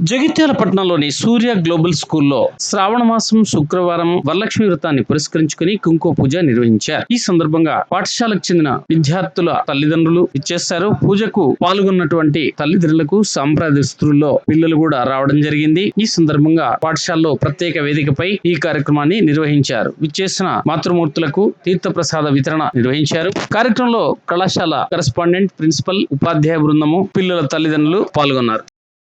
జగిత్యాల పట్టణంలోని సూర్య గ్లోబల్ స్కూల్లో శ్రావణ మాసం శుక్రవారం వరలక్ష్మి వ్రతాన్ని పురస్కరించుకుని కుంకుమ పూజ నిర్వహించారు. ఈ సందర్భంగా పాఠశాలకు చెందిన విద్యార్థుల తల్లిదండ్రులు ఇచ్చేస్తారు పూజకు పాల్గొన్నటువంటి తల్లిదండ్రులకు సాంప్రదాయ దుస్తుల్లో పిల్లలు కూడా రావడం జరిగింది. ఈ సందర్భంగా పాఠశాలలో ప్రత్యేక వేదికపై ఈ కార్యక్రమాన్ని నిర్వహించారు. విచ్చేసిన మాతృమూర్తులకు తీర్థప్రసాద వితరణ నిర్వహించారు. కార్యక్రమంలో కళాశాల కరెస్పాండెంట్ ప్రిన్సిపల్ ఉపాధ్యాయ బృందము పిల్లల తల్లిదండ్రులు పాల్గొన్నారు.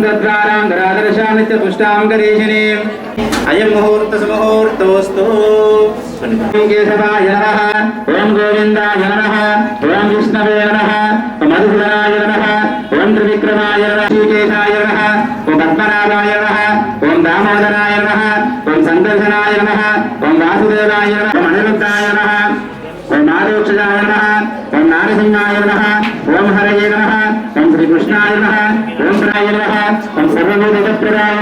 నందద్వారాం ధరాదర్శాం నిత్యపుష్టాం గరీషిణీ అయం ముహూర్త సుముహూర్తోస్తు ఓం కేశవాయ నమః ఓం గోవిందాయ నమః ఓం విష్ణవే నమః ఓం మధుసూదనాయ నమః ఓం త్రివిక్రమాయ నమః శ్రీకేశాయ నమః ఓం పద్మనాభాయ నమః ఓం దామోదరాయ నమః ఓం సందర్శనాయ నమః ఓం వాసుదేవాయ నమః ఓం అనిరుద్ధాయ నమః ఓం నారోక్షజాయ నమః ఓం నారసింహాయ నమః ఓం హరయే నమః ఓం శ్రీకృష్ణాయ నమః ఓం ప్రాయ నమః ఓం సర్వభూతప్రదాయ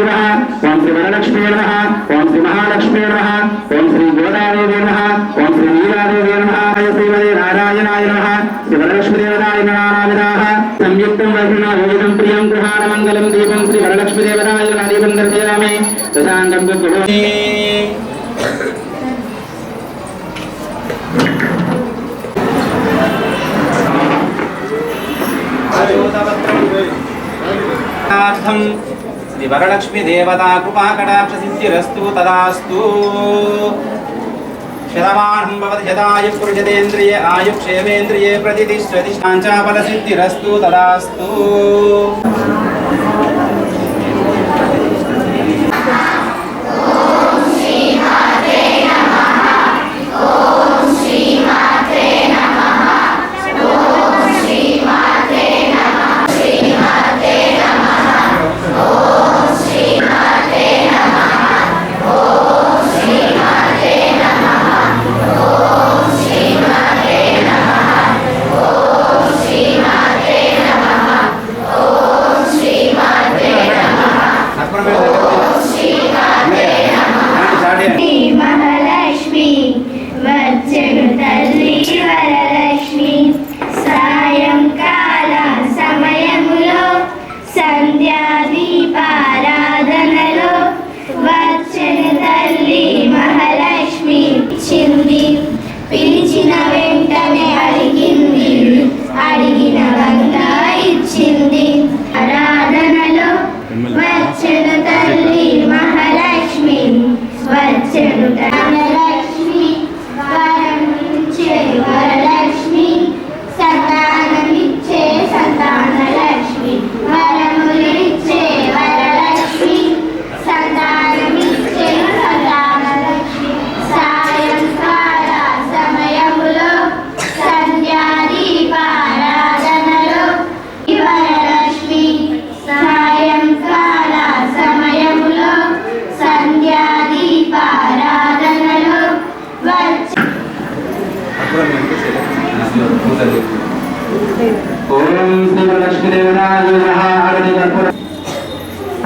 నమః ఓం శ్రీ వరలక్ష్మీ నమః ఓం శ్రీ మహాలక్ష్మీ నమః ఓం శ్రీ గోదాదేవి నమః ఓం శ్రీ నీలాదేవి నమః జయ శ్రీమదే నారాయణాయ నమః శ్రీ వరలక్ష్మీదేవతాయ నానావిధాః సంయుక్తం వర్షణ భోజనం ప్రియం గృహాణ మంగళం దీపం శ్రీ వరలక్ష్మీదేవతాయ నమః దీపం దర్శయామి ప్రశాంతం గురు అర్థం వరలక్ష్మి దేవతా కృపా కటాక్ష సిద్ధిరస్తు తదాస్తు శతమానం భవతి శతాయు పురుషదేంద్రియ ఆయు క్షేమేంద్రియే ప్రతిష్టతి శాంచాఫల సిద్ధిరస్తు తదాస్తు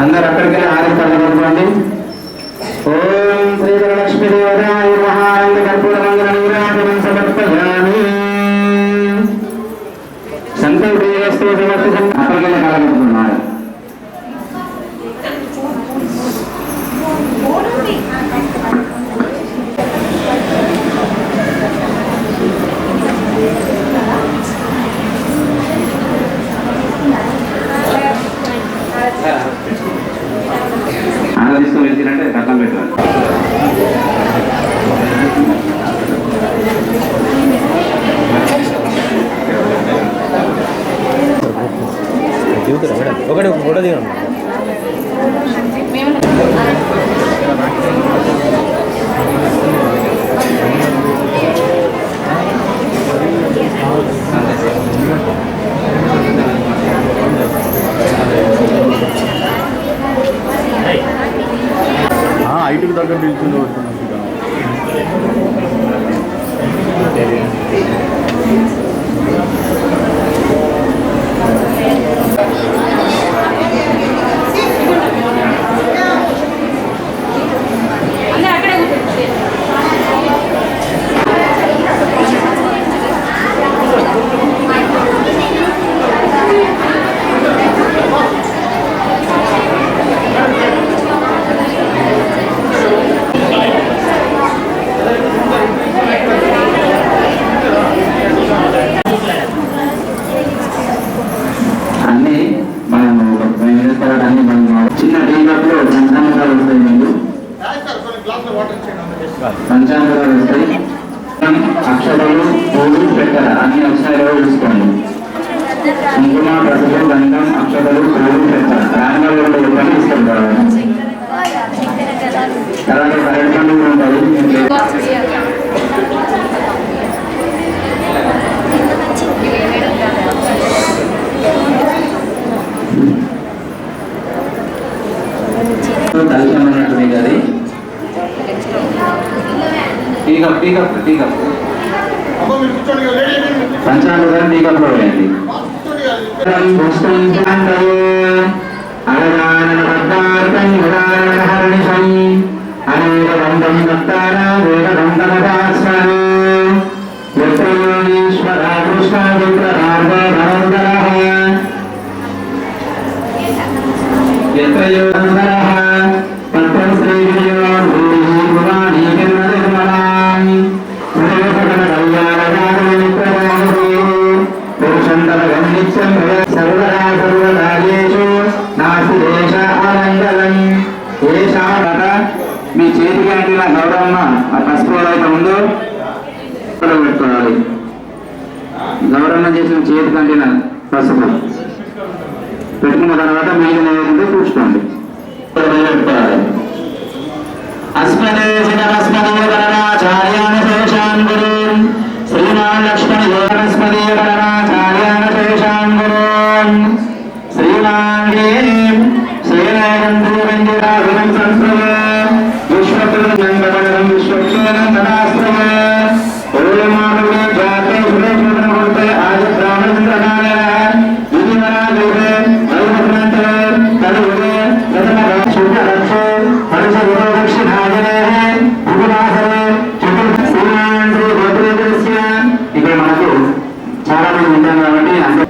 అందరు అక్కడికైనా వెళ్ళి హారతి కలుగుకోండి ఓం శ్రీ వరలక్ష్మీదేవతాయ నమః హారతి కర్పూర మంగళ సమర్పయామి ഉടനീളം పంచాంగాలు అక్షరాలు పూలు పెట్టర అన్ని అక్షరాలు చూసుకోండి కుంకుమ పసుపు గంధం అక్షరాలు పూలు పెట్టర ప్రాంగాలు చెప్పండి ఇస్తుంటారు తర్వాత కరెంట్ గారి టీకప్ టీకప్ టీకప్ పంచాంగ ఆ పసుపు ఏదైతే ఉందో ఇక్కడ పెట్టుకోవాలి. గౌరమ్మ చేసిన చేతి కంటిన పసుపు. పెట్టుకున్న తర్వాత మిగిలిన ఏదైతే కూర్చోండి అస్మదే శివస్మదే శేషాన్ శ్రీమాన్ లక్ష్మణ యోగస్మదే శేషాన్ శ్రీమాన్ ఉంటాం కాబట్టి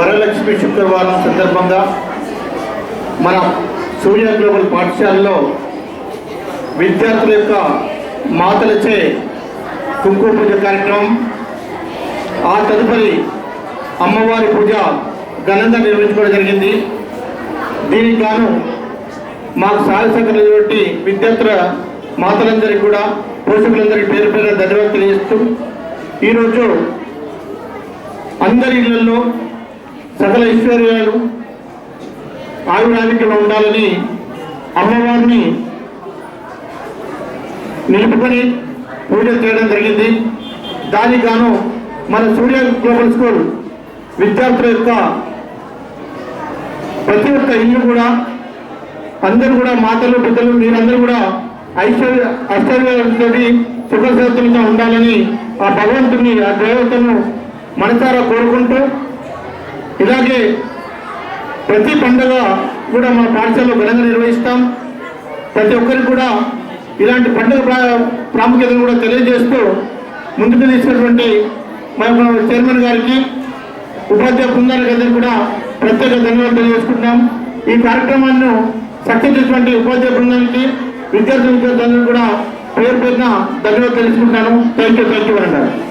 వరలక్ష్మి శుక్రవారం సందర్భంగా మన సూర్య గ్లోబల్ పాఠశాలలో విద్యార్థుల యొక్క మాతలచే కుంకుమ పూజ కార్యక్రమం ఆ తదుపరి అమ్మవారి పూజ ఘనంగా నిర్వహించుకోవడం జరిగింది. దీనికి గాను మాకు సహాయసహకరించినటువంటి విద్యార్థుల మాతలందరికీ కూడా పోషకులందరికీ పేరు పేరు ధన్యవాదాలు తెలియజేస్తూ ఈరోజు అందరి ఇళ్ళలో సకల ఐశ్వర్యాలు ఆయురాధిక్యంలో ఉండాలని అమ్మవారిని నిలుపుకొని పూజ చేయడం జరిగింది. దానికి గాను మన సూర్య గ్లోబల్ స్కూల్ విద్యార్థుల యొక్క ప్రతి ఒక్క ఇల్లు కూడా అందరూ కూడా మాతలు పెద్దలు మీరందరూ కూడా ఐశ్వర్య ఐశ్వర్యాలతో సుఖశాంతులతో ఉండాలని ఆ భగవంతుని ఆ దేవతను మనసారా కోరుకుంటూ ఇలాగే ప్రతి పండుగ కూడా మా పాఠశాలలో ఘనంగా నిర్వహిస్తాం. ప్రతి ఒక్కరికి కూడా ఇలాంటి పండుగ ప్రా- ప్రాముఖ్యతను కూడా తెలియజేస్తూ ముందుకు తీసినటువంటి మా చైర్మన్ గారికి ఉపాధ్యాయ బృందానికి కూడా ప్రత్యేక ధన్యవాదాలు తెలియజేసుకుంటున్నాం. ఈ కార్యక్రమాన్ని సక్సెస్ చేసినటువంటి ఉపాధ్యాయ బృందానికి విద్యార్థి విద్యార్థులందరూ కూడా పేరు పేరున ధన్యవాదాలు తెలుసుకుంటాను థ్యాంక్ యూ థ్యాంక్ యూ అన్నారు.